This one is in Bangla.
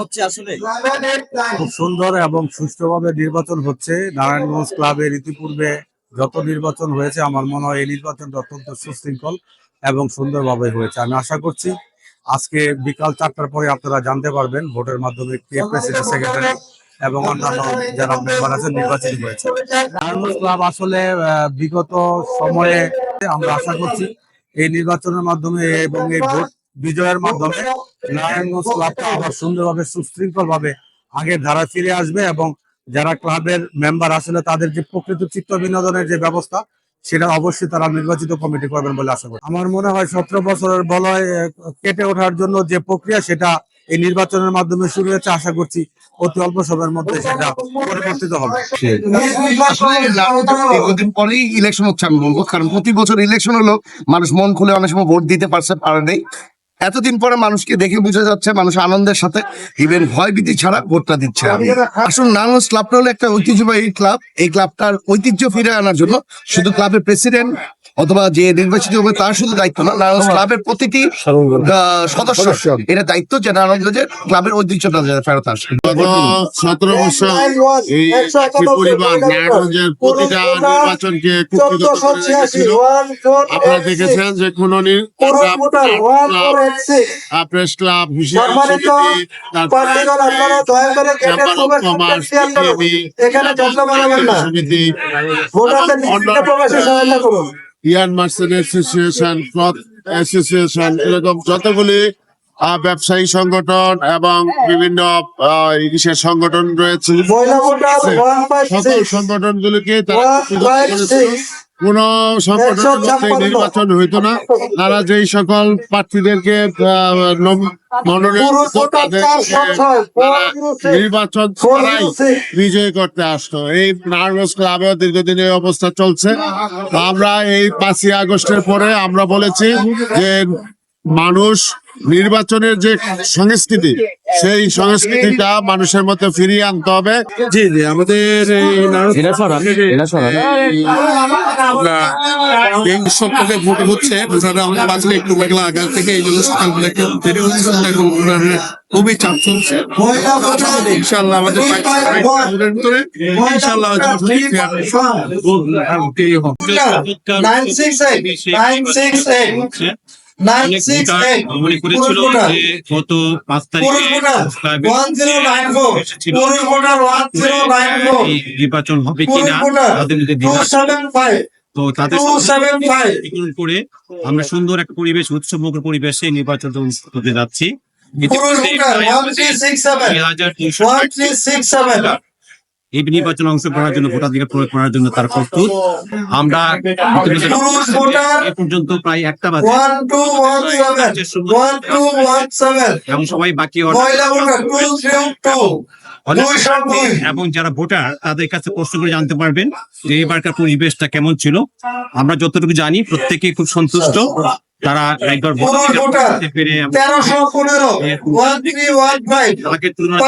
হচ্ছে আসলে? খুব সুন্দর এবং সুষ্ঠুভাবে নির্বাচন হচ্ছে। নারায়ণগঞ্জ ক্লাবের ইতিপূর্বে যত নির্বাচন হয়েছে, আমার মনে হয় এই নির্বাচনটা অত্যন্ত সুশৃঙ্খল এবং সুন্দরভাবে হয়েছে। আমি আশা করছি আজকে বিকাল চারটার পরে আপনারা জানতে পারবেন, ভোটের মাধ্যমে কে প্রেসিডেন্ট সেক্রেটারি এবং অন্যান্য যারা মেম্বার আছেন নির্বাচিত হয়েছে। নারায়ণগঞ্জ ক্লাব আসলে বিগত সময়ে আমরা আশা করছি এই নির্বাচনের মাধ্যমে এবং এই ভোট বিজয়ের মাধ্যমে নারায়ণগঞ্জ ক্লাবটা আবার সুন্দরভাবে সুশৃঙ্খল ভাবে আগের ধারা ফিরে আসবে এবং যারা ক্লাবের মেম্বার আসলে তাদের যে প্রকৃত চিত্ত বিনোদনের যে ব্যবস্থা সেটা অবশ্যই তারা নির্বাচিত কমিটি করবেন বলে আশা করি। আমার মনে হয় সতেরো বছরের বলয় কেটে ওঠার জন্য যে প্রক্রিয়া সেটা এই নির্বাচনের মাধ্যমে শুরু হয়েছে আশা করছি অতি অল্প সময়ের মধ্যে সেটা পরিবর্তিত হবে। দীর্ঘদিন পরেই ইলেকশন হচ্ছে আমি বলব কারণ প্রতি বছর ইলেকশন হলো মানুষ মন খুলে অনেক সময় ভোট দিতে পারছে পারে নেই। এতদিন পরে মানুষকে দেখে বোঝা যাচ্ছে মানুষ আনন্দের সাথে ইভেন ভয় ভীতি ছাড়া ভোটটা দিচ্ছে আসুন নানস ক্লাবটা হলো একটা ঐতিহ্যবাহী ক্লাব। এই ক্লাবটার ঐতিহ্য ফিরে আনার জন্য শুধু ক্লাবের প্রেসিডেন্ট অথবা যে নির্বাচিত হবে তার শুধু দায়িত্ব না নারায়ণ ক্লাবের প্রতিটি আহ, সদস্য এটা দায়িত্ব যে নারায়ণগঞ্জের ক্লাবের ঐতিহ্যটা ফেরত আসে। সতেরো বছর এই পরিবার নারায়ণগঞ্জের প্রতিটা নির্বাচনকে আপনারা দেখেছেন যে কোন প্রেস ক্লাব এখানে সমিতি ইয়ান মার্সেল অ্যাসোসিয়েশন ক্লথ অ্যাসোসিয়েশন এরকম যতগুলি আহ, ব্যবসায়ী সংগঠন এবং বিভিন্ন আহ, সংগঠন রয়েছে। সকল সংগঠনগুলিকে তারা কোন সংগঠনের মধ্যে নির্বাচন হইতো না। তারা যেই সকল প্রার্থীদেরকে নির্বাচন ছাড়াই বিজয় করতে আসতো। এই নার্ভাস ক্লাবে দীর্ঘদিন এই অবস্থা চলছে। আমরা এই পাঁচই আগস্টের পরে আমরা বলেছি যে মানুষ নির্বাচনের যে সংস্কৃতি সেই সংস্কৃতিটা মানুষের মধ্যে ফিরিয়ে আনতে হবে। জি জি আমাদের এই এই সপ্তাহে ভোট হচ্ছে বাঁচলে একটু মেঘলা আগার থেকে এই জন্য খুবই চাপ চলছে। ইনশাল্লাহ আমাদের ভিতরে ইনশাল্লাহ nine six eight nine six eight. মনে করেছিল যে গত পাঁচ তারিখে নির্বাচন হবে কিনা তাদের মধ্যে তো তাদের করে আমরা সুন্দর একটা পরিবেশ উৎসবমুখর পরিবেশে নির্বাচন হতে যাচ্ছি। দুই হাজার তিনশো এই নির্বাচনে অংশগ্রহণের জন্য ভোটাধিকার প্রয়োগ করার জন্য তার প্রস্তুত। আমরা এ পর্যন্ত প্রায় একটা বাজে। এবং সবাই বাকি এবং যারা ভোটার তাদের কাছে প্রশ্ন করে জানতে পারবেন যে এবারকার পরিবেশটা কেমন ছিল। আমরা যতটুকু জানি প্রত্যেকে খুব সন্তুষ্ট। তারা একবার পেরে তেরোশো পনেরো। আগের তুলনায়